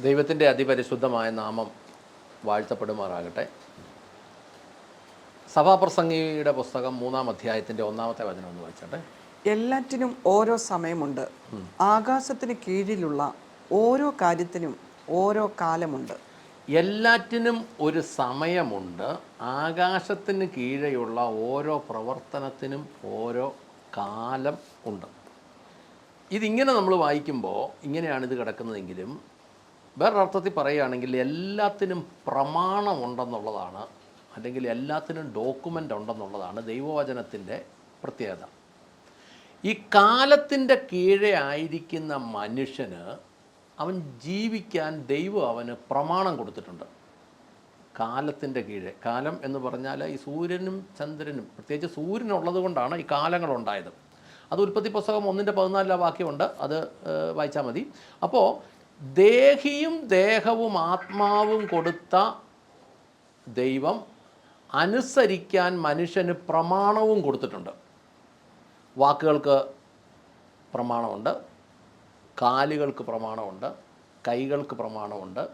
ദൈവത്തിന്റെ അതിപരിശുദ്ധമായ നാമം വാഴ്ത്തപ്പെടുമാറാകട്ടെ. സഭാപ്രസംഗിയുടെ പുസ്തകം മൂന്നാം അധ്യായത്തിന്റെ ഒന്നാമത്തെ വചനം ഒന്ന് വായിച്ചോട്ടെ. എല്ലാറ്റിനും ഓരോ സമയമുണ്ട്. ആകാശത്തിന് കീഴിലുള്ള ഓരോ കാര്യത്തിനും ഓരോ കാലമുണ്ട്. എല്ലാറ്റിനും ഒരു സമയമുണ്ട്. ആകാശത്തിന് കീഴെയുള്ള ഓരോ പ്രവർത്തനത്തിനും ഓരോ കാലം ഉണ്ട്. ഇതിങ്ങനെ നമ്മൾ വായിക്കുമ്പോൾ ഇങ്ങനെയാണ് ഇത് കിടക്കുന്നതെങ്കിലും വേറൊരർത്ഥത്തിൽ പറയുകയാണെങ്കിൽ എല്ലാത്തിനും പ്രമാണമുണ്ടെന്നുള്ളതാണ് അല്ലെങ്കിൽ എല്ലാത്തിനും ഡോക്യുമെന്റ് ഉണ്ടെന്നുള്ളതാണ് ദൈവവചനത്തിന്റെ പ്രത്യേകത. ഈ കാലത്തിന്റെ കീഴെ ആയിരിക്കുന്ന മനുഷ്യന് അവൻ ജീവിക്കാൻ ദൈവം അവന് പ്രമാണം കൊടുത്തിട്ടുണ്ട്. കാലത്തിന്റെ കീഴെ. കാലം എന്ന് പറഞ്ഞാൽ ഈ സൂര്യനും ചന്ദ്രനും പ്രത്യേകിച്ച് സൂര്യനുള്ളത് കൊണ്ടാണ് ഈ കാലങ്ങളുണ്ടായത് അത് ഉൽപ്പത്തി പുസ്തകം ഒന്നിന്റെ പതിനാലിലെ വാക്യമുണ്ട്. അത് വായിച്ചാൽ മതി. അപ്പോൾ ദേഹിയും ദേഹവും ആത്മാവും കൊടുത്ത ദൈവം അനുസരിക്കാൻ മനുഷ്യന് പ്രമാണവും കൊടുത്തിട്ടുണ്ട്. വാക്കുകൾക്ക് പ്രമാണമുണ്ട് കാലുകൾക്ക് പ്രമാണമുണ്ട് കൈകൾക്ക് പ്രമാണമുണ്ട്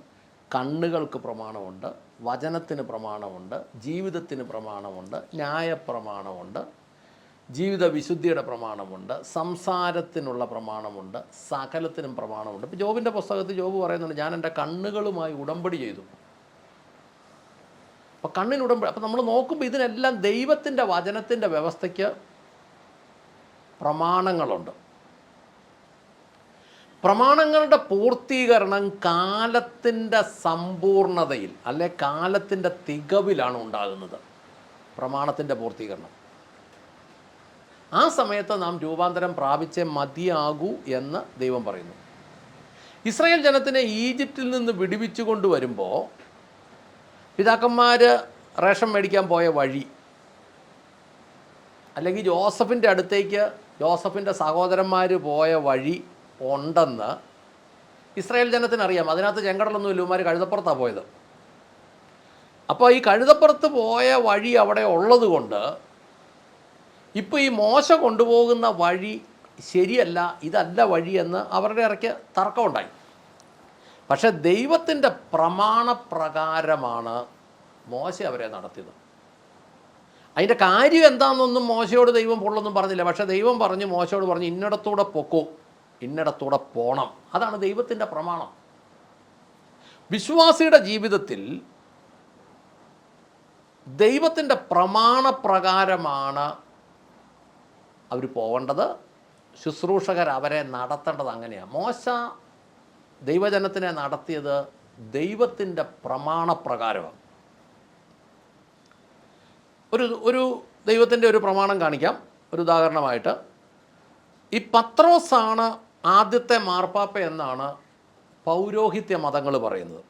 കണ്ണുകൾക്ക് പ്രമാണമുണ്ട് വചനത്തിന് പ്രമാണമുണ്ട് ജീവിതത്തിന് പ്രമാണമുണ്ട് ന്യായപ്രമാണമുണ്ട്. ജീവിത വിശുദ്ധിയുടെ പ്രമാണമുണ്ട് സംസാരത്തിനുള്ള പ്രമാണമുണ്ട് സകലത്തിനും പ്രമാണമുണ്ട്. ഇപ്പോൾ ജോബിന്റെ പുസ്തകത്തിൽ ജോബ് പറയുന്നുണ്ട് ഞാൻ എന്റെ കണ്ണുകളുമായി ഉടമ്പടി ചെയ്തു. അപ്പോൾ കണ്ണിന് ഉടമ്പടി അപ്പോൾ നമ്മൾ നോക്കുമ്പോൾ ഇതിനെല്ലാം ദൈവത്തിന്റെ വചനത്തിന്റെ വ്യവസ്ഥയ്ക്ക് പ്രമാണങ്ങളുണ്ട്. പ്രമാണങ്ങളുടെ പൂർത്തീകരണം കാലത്തിന്റെ സമ്പൂർണതയിൽ അല്ലെ കാലത്തിന്റെ തികവിലാണ് ഉണ്ടാകുന്നത്. പ്രമാണത്തിന്റെ പൂർത്തീകരണം. ആ സമയത്ത് നാം രൂപാന്തരം പ്രാപിച്ചേ മതിയാകൂ എന്ന് ദൈവം പറയുന്നു. ഇസ്രായേൽ ജനത്തിനെ ഈജിപ്തിൽ നിന്ന് വിടുവിച്ചു കൊണ്ടുവരുമ്പോൾ പിതാക്കന്മാർ റേഷൻ മേടിക്കാൻ പോയ വഴി അല്ലെങ്കിൽ ജോസഫിന്റെ അടുത്തേക്ക് ജോസഫിന്റെ സഹോദരന്മാർ പോയ വഴി ഉണ്ടെന്ന് ഇസ്രായേൽ ജനത്തിനറിയാം. അതിനകത്ത് ചെങ്കടലൊന്നും ഇല്ലുമാർ കഴുതപ്പുറത്താണ് പോയത്. അപ്പോൾ ഈ കഴുതപ്പുറത്ത് പോയ വഴി അവിടെ ഉള്ളത് കൊണ്ട് ഇപ്പോൾ ഈ മോശ കൊണ്ടുപോകുന്ന വഴി ശരിയല്ല ഇതല്ല വഴിയെന്ന് അവരുടെ ഇറക്കി തർക്കമുണ്ടായി. പക്ഷെ ദൈവത്തിന്റെ പ്രമാണപ്രകാരമാണ് മോശ അവരെ നടത്തിയത്. അതിന്റെ കാര്യം എന്താണെന്നൊന്നും മോശയോട് ദൈവം പൊള്ളൊന്നും പറഞ്ഞില്ല. പക്ഷേ ദൈവം പറഞ്ഞു മോശയോട് പറഞ്ഞു ഇന്നിടത്തൂടെ പൊക്കോ ഇന്നിടത്തൂടെ പോണം. അതാണ് ദൈവത്തിന്റെ പ്രമാണം. വിശ്വാസിയുടെ ജീവിതത്തിൽ ദൈവത്തിന്റെ പ്രമാണപ്രകാരമാണ് അവർ പോകേണ്ടത് ശുശ്രൂഷകർ അവരെ നടത്തേണ്ടത് അങ്ങനെയാണ് മോശ ദൈവജനത്തിനെ നടത്തിയത് ദൈവത്തിന്റെ പ്രമാണപ്രകാരമാണ്. ഒരു ഒരു ദൈവത്തിന്റെ ഒരു പ്രമാണം കാണിക്കാം. ഒരു ഉദാഹരണമായിട്ട് ഈ പത്രോസാണ് ആദ്യത്തെ മാർപ്പാപ്പ എന്നാണ് പൗരോഹിത്യ മതങ്ങൾ പറയുന്നത്.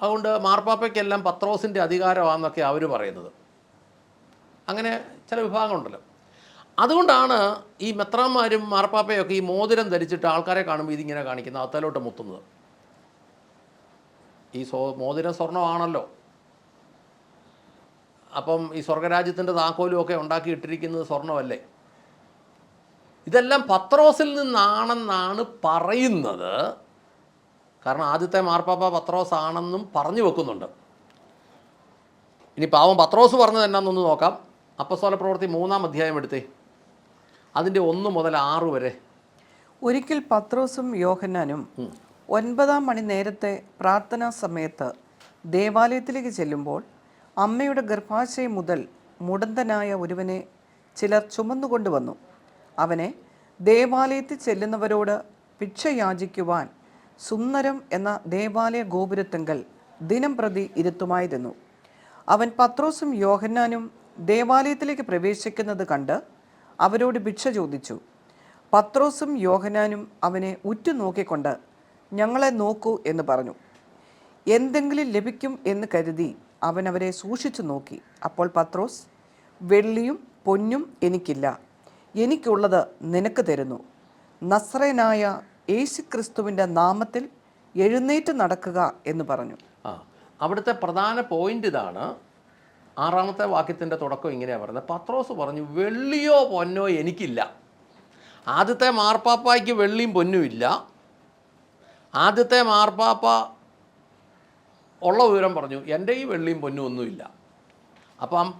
അതുകൊണ്ട് മാർപ്പാപ്പയ്ക്കെല്ലാം പത്രോസിന്റെ അധികാരമാണെന്നൊക്കെ അവർ പറയുന്നത്. അങ്ങനെ ചില വിഭാഗങ്ങളുണ്ടല്ലോ. അതുകൊണ്ടാണ് ഈ മെത്രാന്മാരും മാർപ്പാപ്പയൊക്കെ ഈ മോതിരം ധരിച്ചിട്ട് ആൾക്കാരെ കാണുമ്പോൾ ഇതിങ്ങനെ കാണിക്കുന്നത് അത്തലോട്ട് മുത്തുന്നത്. ഈ സോ മോതിരം സ്വർണമാണല്ലോ. അപ്പം ഈ സ്വർഗരാജ്യത്തിന്റെ താക്കോലും ഒക്കെ ഉണ്ടാക്കി ഇട്ടിരിക്കുന്നത് സ്വർണമല്ലേ? ഇതെല്ലാം പത്രോസിൽ നിന്നാണെന്നാണ് പറയുന്നത്. കാരണം ആദ്യത്തെ മാർപ്പാപ്പ പത്രോസ് ആണെന്നും പറഞ്ഞു വെക്കുന്നുണ്ട്. ഇനി പാവം പത്രോസ് പറഞ്ഞത് എന്നാന്നൊന്ന് നോക്കാം. അപ്പസ്തോല പ്രവൃത്തി മൂന്നാം അധ്യായം എടുത്തേ. അതിന്റെ ഒന്ന് മുതൽ ആറ് വരെ. ഒരിക്കൽ പത്രോസും യോഹന്നാനും ഒൻപതാം മണി നേരത്തെ പ്രാർത്ഥനാ സമയത്ത് ദേവാലയത്തിലേക്ക് ചെല്ലുമ്പോൾ അമ്മയുടെ ഗർഭാശയം മുതൽ മുടന്തനായ ഒരുവനെ ചിലർ ചുമന്നുകൊണ്ടുവന്നു അവനെ ദേവാലയത്തിൽ ചെല്ലുന്നവരോട് ഭിക്ഷ യാചിക്കുവാൻ സുന്ദരം എന്ന ദേവാലയ ഗോപുരത്തെങ്കൽ ദിനം പ്രതി ഇരുത്തുമായിരുന്നു. അവൻ പത്രോസും യോഹന്നാനും ദേവാലയത്തിലേക്ക് പ്രവേശിക്കുന്നത് കണ്ട് അവരോട് ഭിക്ഷ ചോദിച്ചു. പത്രോസും യോഹനാനും അവനെ ഉറ്റുനോക്കിക്കൊണ്ട് ഞങ്ങളെ നോക്കൂ എന്ന് പറഞ്ഞു. എന്തെങ്കിലും ലഭിക്കും എന്ന് കരുതി അവൻ അവരെ സൂക്ഷിച്ചു നോക്കി. അപ്പോൾ പത്രോസ് വെള്ളിയും പൊന്നും എനിക്കില്ല. എനിക്കുള്ളത് നിനക്ക് തരുന്നു. നസ്രനായ യേശുക്രിസ്തുവിന്റെ നാമത്തിൽ എഴുന്നേറ്റ് നടക്കുക എന്ന് പറഞ്ഞു. അവിടുത്തെ പ്രധാന പോയിന്റ് ഇതാണ് ആറാമത്തെ വാക്യത്തിന്റെ തുടക്കം ഇങ്ങനെയാണ് പറയുന്നത്. പത്രോസ് പറഞ്ഞു വെള്ളിയോ പൊന്നോ എനിക്കില്ല. ആദ്യത്തെ മാർപ്പാപ്പായ്ക്ക് വെള്ളിയും പൊന്നും ഇല്ല. ആദ്യത്തെ മാർപ്പാപ്പ ഉള്ള വിവരം പറഞ്ഞു എന്റെ ഈ വെള്ളിയും പൊന്നും ഒന്നുമില്ല അപ്പം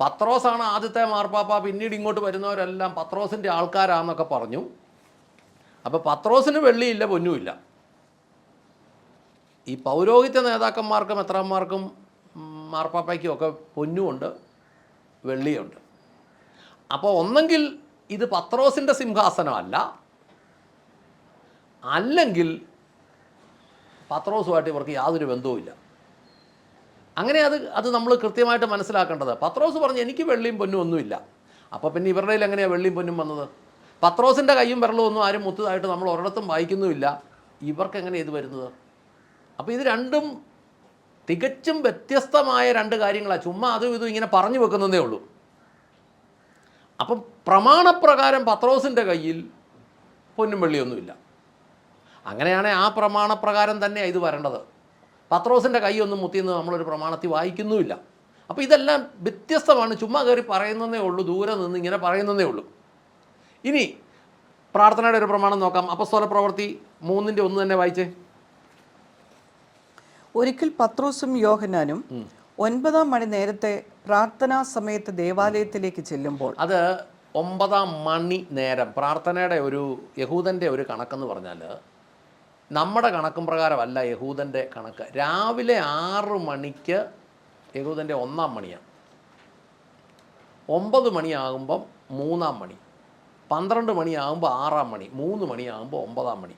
പത്രോസാണ് ആദ്യത്തെ മാർപ്പാപ്പ പിന്നീട് ഇങ്ങോട്ട് വരുന്നവരെല്ലാം പത്രോസിന്റെ ആൾക്കാരാന്നൊക്കെ പറഞ്ഞു. അപ്പോൾ പത്രോസിന് വെള്ളിയില്ല പൊന്നുമില്ല. ഈ പൗരോഹിത്യ നേതാക്കന്മാർക്കും എത്രാന്മാർക്കും? ഉം, മാർപ്പാപ്പയ്ക്കും ഒക്കെ പൊന്നുമുണ്ട് വെള്ളിയുണ്ട്. അപ്പോൾ ഒന്നെങ്കിൽ ഇത് പത്രോസിന്റെ സിംഹാസനമല്ല അല്ലെങ്കിൽ പത്രോസുമായിട്ട് ഇവർക്ക് യാതൊരു ബന്ധവുമില്ല. അങ്ങനെ അത് അത് നമ്മൾ കൃത്യമായിട്ട് മനസ്സിലാക്കേണ്ടത്. പത്രോസ് പറഞ്ഞു എനിക്ക് വെള്ളിയും പൊന്നും ഒന്നുമില്ല. അപ്പോൾ പിന്നെ ഇവരുടെ കയ്യിൽ എങ്ങനെയാണ് വെള്ളിയും പൊന്നും വന്നത്? പത്രോസിന്റെ കൈയും വിരലും ഒന്നും ആരും മുത്തതായിട്ട് നമ്മൾ ഒരിടത്തും വായിക്കുന്നുമില്ല. ഇവർക്ക് എങ്ങനെയാണ് ഇത് വരുന്നത്? അപ്പോൾ ഇത് രണ്ടും തികച്ചും വ്യത്യസ്തമായ രണ്ട് കാര്യങ്ങളാണ് ചുമ്മാ അതും ഇതും ഇങ്ങനെ പറഞ്ഞു വെക്കുന്നതേ ഉള്ളൂ. അപ്പം പ്രമാണപ്രകാരം പത്രോസിന്റെ കയ്യിൽ പൊന്നും വെള്ളിയൊന്നുമില്ല. അങ്ങനെയാണെങ്കിൽ ആ പ്രമാണപ്രകാരം തന്നെയാണ് ഇത് വരേണ്ടത്. പത്രോസിന്റെ കൈയൊന്നും മുത്തിയെന്ന് നമ്മളൊരു പ്രമാണത്തിൽ വായിക്കുന്നുമില്ല. അപ്പോൾ ഇതെല്ലാം വ്യത്യസ്തമാണ്. ചുമ്മാ കയറി പറയുന്നതേ ഉള്ളൂ. ദൂരെ നിന്ന് ഇങ്ങനെ പറയുന്നതേ ഉള്ളൂ. ഇനി പ്രാർത്ഥനയുടെ ഒരു പ്രമാണം നോക്കാം. അപ്പസ്തോല പ്രവൃത്തി മൂന്നിന്റെ ഒന്ന് തന്നെ വായിച്ചേ. ഒരിക്കൽ പത്രോസും യോഹനാനും ഒൻപതാം മണി നേരത്തെ പ്രാർത്ഥനാ സമയത്ത് ദേവാലയത്തിലേക്ക് ചെല്ലുമ്പോൾ അത് ഒമ്പതാം മണി നേരം പ്രാർത്ഥനയുടെ ഒരു യഹൂദന്റെ ഒരു കണക്കെന്ന് പറഞ്ഞാൽ നമ്മുടെ കണക്കും പ്രകാരമല്ല യഹൂദന്റെ കണക്ക്. രാവിലെ ആറ് മണിക്ക് യഹൂദന്റെ ഒന്നാം മണിയാണ്. ഒമ്പത് മണിയാകുമ്പം മൂന്നാം മണി. പന്ത്രണ്ട് മണിയാകുമ്പോൾ ആറാം മണി. മൂന്ന് മണിയാകുമ്പോൾ ഒമ്പതാം മണി.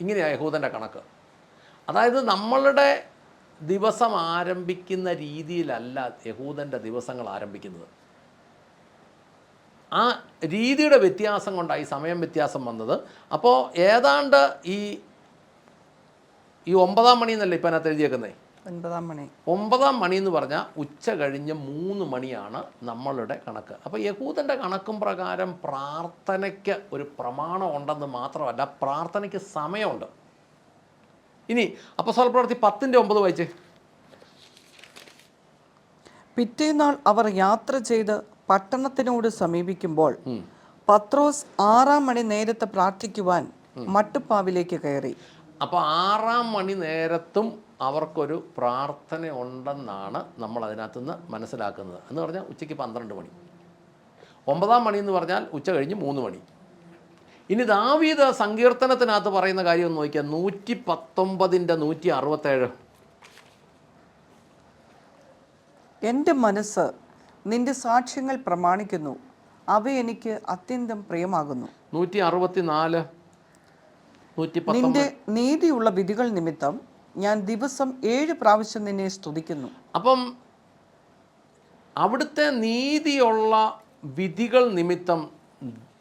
ഇങ്ങനെയാണ് യഹൂദന്റെ കണക്ക്. അതായത് നമ്മളുടെ ദിവസം ആരംഭിക്കുന്ന രീതിയിലല്ല യഹൂദന്റെ ദിവസങ്ങൾ ആരംഭിക്കുന്നത്. ആ രീതിയുടെ വ്യത്യാസം കൊണ്ടായി ഈ സമയം വ്യത്യാസം വന്നത്. അപ്പോൾ ഏതാണ്ട് ഈ ഈ ഒമ്പതാം മണി എന്നല്ലേ ഇപ്പം അതിനകത്ത് എഴുതിയേക്കുന്നത് ഒൻപതാം മണി. ഒമ്പതാം മണി എന്ന് പറഞ്ഞാൽ ഉച്ച കഴിഞ്ഞ് മൂന്ന് മണിയാണ് നമ്മളുടെ കണക്ക്. അപ്പോൾ യഹൂദന്റെ കണക്കും പ്രകാരം പ്രാർത്ഥനയ്ക്ക് ഒരു പ്രമാണം ഉണ്ടെന്ന് മാത്രമല്ല പ്രാർത്ഥനയ്ക്ക് സമയമുണ്ട്. ഇനി അപ്പസോല സ്വൽപ്രവർത്തി പത്തിന്റെ ഒമ്പത് വായിച്ച്. പിറ്റേന്നാൾ അവർ യാത്ര ചെയ്ത് പട്ടണത്തിനോട് സമീപിക്കുമ്പോൾ പത്രോസ് ആറാം മണി നേരത്തെ പ്രാർത്ഥിക്കുവാൻ മട്ടുപ്പാവിലേക്ക് കയറി. അപ്പോൾ ആറാം മണി നേരത്തും അവർക്കൊരു പ്രാർത്ഥന ഉണ്ടെന്നാണ് നമ്മൾ അതിനകത്ത് നിന്ന് മനസ്സിലാക്കുന്നത്. എന്ന് പറഞ്ഞാൽ ഉച്ചയ്ക്ക് പന്ത്രണ്ട് മണി. ഒമ്പതാം മണി എന്ന് പറഞ്ഞാൽ ഉച്ച കഴിഞ്ഞ് മൂന്ന് മണി. ഇനി ദാവീദ് സങ്കീർത്തനത്തിനകത്ത് പറയുന്ന കാര്യം ഒന്ന് നോക്കിയാൽ നൂറ്റി പത്തൊമ്പതിന്റെ നൂറ്റി അറുപത്തേഴ് എന്റെ മനസ്സ് നിന്റെ സാക്ഷ്യങ്ങൾ പ്രമാണിക്കുന്നു. അവ എനിക്ക് അത്യന്തം പ്രിയമാകുന്നു. നൂറ്റി അറുപത്തി നാല് നൂറ്റി നിന്റെ നീതിയുള്ള വിധികൾ നിമിത്തം ഞാൻ ദിവസം ഏഴ് പ്രാവശ്യം നിന്നെ സ്തുതിക്കുന്നു. അപ്പം അവിടുത്തെ നീതിയുള്ള വിധികൾ നിമിത്തം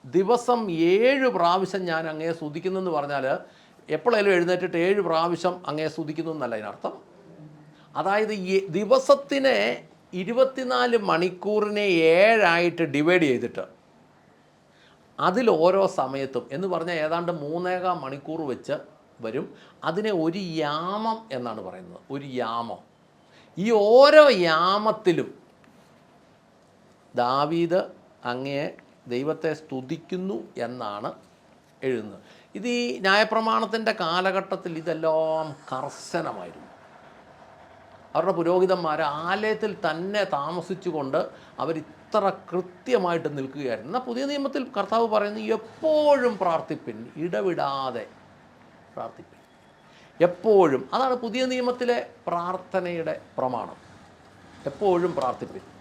ദിവസം ഏഴ് പ്രാവശ്യം ഞാൻ അങ്ങേ സ്തുതിക്കുന്നു എന്ന് പറഞ്ഞാൽ എപ്പോഴേലും എഴുന്നേറ്റിട്ട് ഏഴ് പ്രാവശ്യം അങ്ങേ സ്തുതിക്കുന്നു എന്നല്ല അതിനർത്ഥം. അതായത് ദിവസത്തിനെ ഇരുപത്തിനാല് മണിക്കൂറിനെ ഏഴായിട്ട് ഡിവൈഡ് ചെയ്തിട്ട് അതിൽ ഓരോ സമയത്തും എന്ന് പറഞ്ഞാൽ ഏതാണ്ട് മൂന്നേകാം മണിക്കൂർ വെച്ച് വരും. അതിനെ ഒരു യാമം എന്നാണ് പറയുന്നത്. ഒരു യാമം. ഈ ഓരോ യാമത്തിലും ദാവീദ് അങ്ങയെ ദൈവത്തെ സ്തുതിക്കുന്നു എന്നാണ് എഴുതുന്നത്. ഇത് ഈ ന്യായപ്രമാണത്തിന്റെ കാലഘട്ടത്തിൽ ഇതെല്ലാം കർശനമായിരുന്നു. അവരുടെ പുരോഹിതന്മാർ ആലയത്തിൽ തന്നെ താമസിച്ചുകൊണ്ട് അവർ ഇത്ര കൃത്യമായിട്ട് നിൽക്കുകയായിരുന്നു. എന്നാൽ പുതിയ നിയമത്തിൽ കർത്താവ് പറയുന്നത് എപ്പോഴും പ്രാർത്ഥിപ്പിൻ ഇടവിടാതെ പ്രാർത്ഥിപ്പിൻ. എപ്പോഴും. അതാണ് പുതിയ നിയമത്തിലെ പ്രാർത്ഥനയുടെ പ്രമാണം. എപ്പോഴും പ്രാർത്ഥിപ്പിൻ.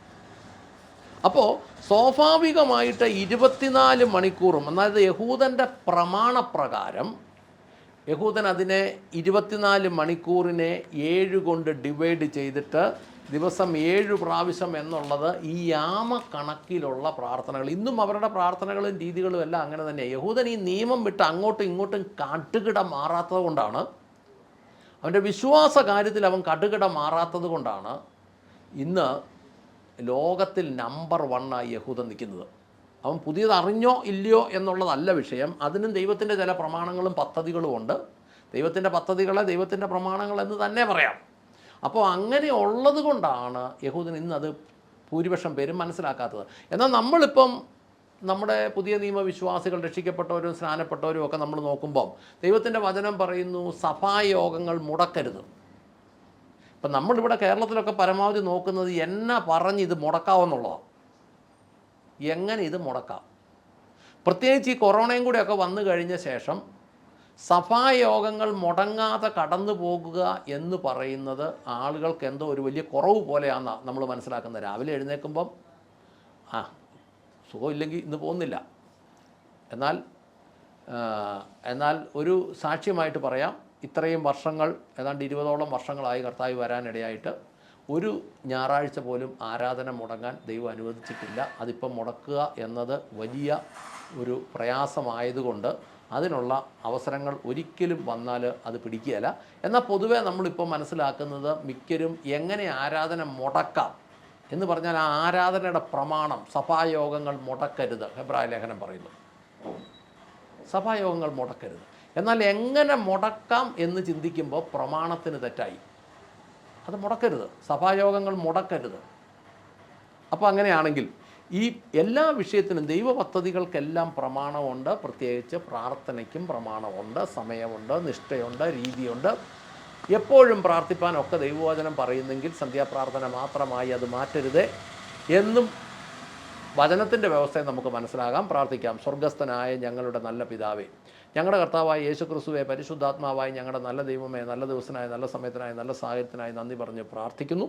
അപ്പോൾ സ്വാഭാവികമായിട്ട് ഇരുപത്തിനാല് മണിക്കൂറും അതായത് യഹൂദന്റെ പ്രമാണപ്രകാരം യഹൂദൻ അതിനെ ഇരുപത്തിനാല് മണിക്കൂറിനെ ഏഴ് കൊണ്ട് ഡിവൈഡ് ചെയ്തിട്ട് ദിവസം ഏഴ് പ്രാവശ്യം എന്നുള്ളത് ഈ യാമ കണക്കിലുള്ള പ്രാർത്ഥനകൾ. ഇന്നും അവരുടെ പ്രാർത്ഥനകളും രീതികളും എല്ലാം അങ്ങനെ തന്നെ യഹൂദൻ ഈ നിയമം വിട്ട് അങ്ങോട്ടും ഇങ്ങോട്ടും കാട്ടുകിട മാറാത്തത് കൊണ്ടാണ്. അവന്റെ വിശ്വാസ കാര്യത്തിൽ അവൻ കടുകിട മാറാത്തത് കൊണ്ടാണ്. ഇന്ന് ലോകത്തിൽ നമ്പർ വണ്ണായി യഹൂദൻ നിൽക്കുന്നത്. അവൻ പുതിയതറിഞ്ഞോ ഇല്ലയോ എന്നുള്ളതല്ല വിഷയം. അതിനും ദൈവത്തിന്റെ ചില പ്രമാണങ്ങളും പദ്ധതികളും ഉണ്ട്. ദൈവത്തിന്റെ പദ്ധതികളെ ദൈവത്തിന്റെ പ്രമാണങ്ങൾ എന്ന് തന്നെ പറയാം. അപ്പോൾ അങ്ങനെ ഉള്ളത് കൊണ്ടാണ് യഹൂദൻ ഇന്ന് അത് ഭൂരിപക്ഷം പേരും മനസ്സിലാക്കാത്തത്. എന്നാൽ നമ്മളിപ്പം നമ്മുടെ പുതിയ നിയമവിശ്വാസികൾ രക്ഷിക്കപ്പെട്ടവരും സ്നാനപ്പെട്ടവരും ഒക്കെ നമ്മൾ നോക്കുമ്പം ദൈവത്തിന്റെ വചനം പറയുന്നു സഭായോഗങ്ങൾ മുടക്കരുത്. ഇപ്പം നമ്മളിവിടെ കേരളത്തിലൊക്കെ പരമാവധി നോക്കുന്നത് എന്നാ പറഞ്ഞ് ഇത് മുടക്കാമെന്നുള്ളതാണ് എങ്ങനെ ഇത് മുടക്കാം? പ്രത്യേകിച്ച് ഈ കൊറോണയും കൂടെയൊക്കെ വന്നു കഴിഞ്ഞ ശേഷം സഭായോഗങ്ങൾ മുടങ്ങാതെ കടന്നു പോകുക എന്ന് പറയുന്നത് ആളുകൾക്ക് എന്തോ ഒരു വലിയ കുറവ് പോലെയാണ് നമ്മൾ മനസ്സിലാക്കുന്നത്. രാവിലെ എഴുന്നേൽക്കുമ്പം ആ സുഖമില്ലെങ്കിൽ ഇന്ന് പോകുന്നില്ല. എന്നാൽ എന്നാൽ ഒരു സാക്ഷ്യമായിട്ട് പറയാം. ഇത്രയും വർഷങ്ങൾ ഏതാണ്ട് ഇരുപതോളം വർഷങ്ങളായി കർത്താവ് വരാനിടയായിട്ട് ഒരു ഞായറാഴ്ച പോലും ആരാധന മുടങ്ങാൻ ദൈവം അനുവദിച്ചിട്ടില്ല. അതിപ്പം മുടക്കുക എന്നത് വലിയ ഒരു പ്രയാസമായതുകൊണ്ട് അതിനുള്ള അവസരങ്ങൾ ഒരിക്കലും വന്നാൽ അത് പിടിക്കുകയില്ല. എന്നാൽ പൊതുവേ നമ്മളിപ്പോൾ മനസ്സിലാക്കുന്നത് മിക്കരും എങ്ങനെ ആരാധന മുടക്കാം എന്ന് പറഞ്ഞാൽ ആ ആരാധനയുടെ പ്രമാണം സഭായോഗങ്ങൾ മുടക്കരുത്. ഹെബ്രായ ലേഖനം പറയുന്നു. സഭായോഗങ്ങൾ മുടക്കരുത്. എന്നാൽ എങ്ങനെ മുടക്കാം എന്ന് ചിന്തിക്കുമ്പോൾ പ്രമാണത്തിന് തെറ്റായി. അത് മുടക്കരുത്. സഭായോഗങ്ങൾ മുടക്കരുത്. അപ്പോൾ അങ്ങനെയാണെങ്കിൽ ഈ എല്ലാ വിഷയത്തിനും ദൈവ പദ്ധതികൾക്കെല്ലാം പ്രമാണമുണ്ട് പ്രത്യേകിച്ച് പ്രാർത്ഥനയ്ക്കും പ്രമാണമുണ്ട് സമയമുണ്ട് നിഷ്ഠയുണ്ട് രീതിയുണ്ട്. എപ്പോഴും പ്രാർത്ഥിപ്പാനൊക്കെ ദൈവവചനം പറയുന്നെങ്കിൽ സന്ധ്യാപ്രാർത്ഥന മാത്രമായി അത് മാറ്റരുതേ എന്നും വചനത്തിന്റെ വ്യവസ്ഥയെ നമുക്ക് മനസ്സിലാകാം. പ്രാർത്ഥിക്കാം. സ്വർഗസ്ഥനായ ഞങ്ങളുടെ നല്ല പിതാവേ ഞങ്ങളുടെ കർത്താവായ യേശു ക്രിസ്തുവെ പരിശുദ്ധാത്മാവായി ഞങ്ങളുടെ നല്ല ദൈവമേ നല്ല ദിവസനായ നല്ല സമയത്തിനായി നല്ല സാഹചര്യത്തിനായി നന്ദി പറഞ്ഞ് പ്രാർത്ഥിക്കുന്നു.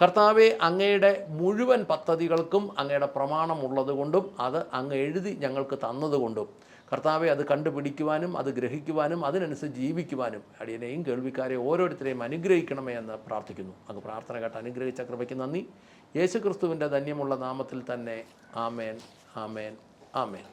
കർത്താവെ അങ്ങയുടെ മുഴുവൻ പദ്ധതികൾക്കും അങ്ങയുടെ പ്രമാണമുള്ളത് കൊണ്ടും അത് അങ്ങ് എഴുതി ഞങ്ങൾക്ക് തന്നതുകൊണ്ടും കർത്താവെ അത് കണ്ടുപിടിക്കുവാനും അത് ഗ്രഹിക്കുവാനും അതിനനുസരിച്ച് ജീവിക്കുവാനും അടിയനെയും കേൾവിക്കാരെ ഓരോരുത്തരെയും അനുഗ്രഹിക്കണമേ എന്ന് പ്രാർത്ഥിക്കുന്നു. അങ്ങ് പ്രാർത്ഥന കേട്ട് അനുഗ്രഹിച്ച കൃപയ്ക്ക് നന്ദി. യേശുക്രിസ്തുവിന്റെ ധന്യമുള്ള നാമത്തിൽ തന്നെ ആമേൻ ആമേൻ ആമേൻ.